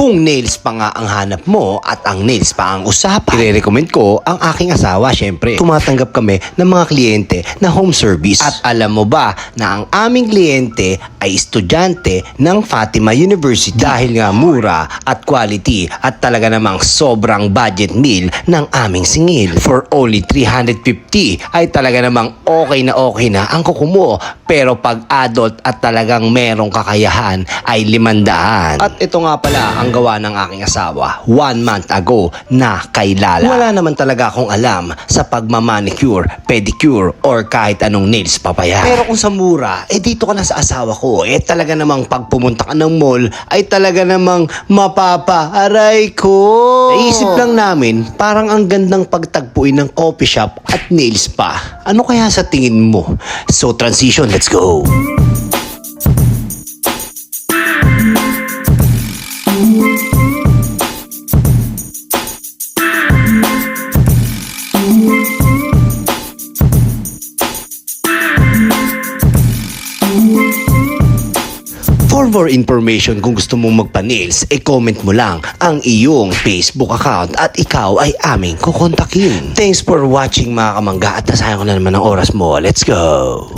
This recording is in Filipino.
Kung nails pa nga ang hanap mo at ang nails pa ang usapan, i-recommend ko ang aking asawa syempre. Tumatanggap kami ng mga kliyente na home service. At alam mo ba na ang aming kliyente ay estudyante ng Fatima University dahil nga mura at quality at talaga namang sobrang budget meal ng aming singil. For only 350 ay talaga namang okay na okay na ang kuko mo. Pero pag adult at talagang merong kakayahan ay limandaan. At ito nga pala ang gawa ng aking asawa one month ago na kay Lala. Wala naman talaga akong alam sa pagmamanicure, pedicure, or kahit anong nails papaya. Pero kung sa mura, eh dito ka na sa asawa ko. Eh talaga namang pag pumunta ka ng mall, ay talaga namang mapapaaray ko. Naisip lang namin, parang ang gandang pagtagpuin ng coffee shop at nails pa. Ano kaya sa tingin mo? So transition, let's go! For more information kung gusto mong magpa-nails, e comment mo lang ang iyong Facebook account at ikaw ay aming kukontakin. Thanks for watching mga kamangga at nasayang ko na naman ang oras mo. Let's go!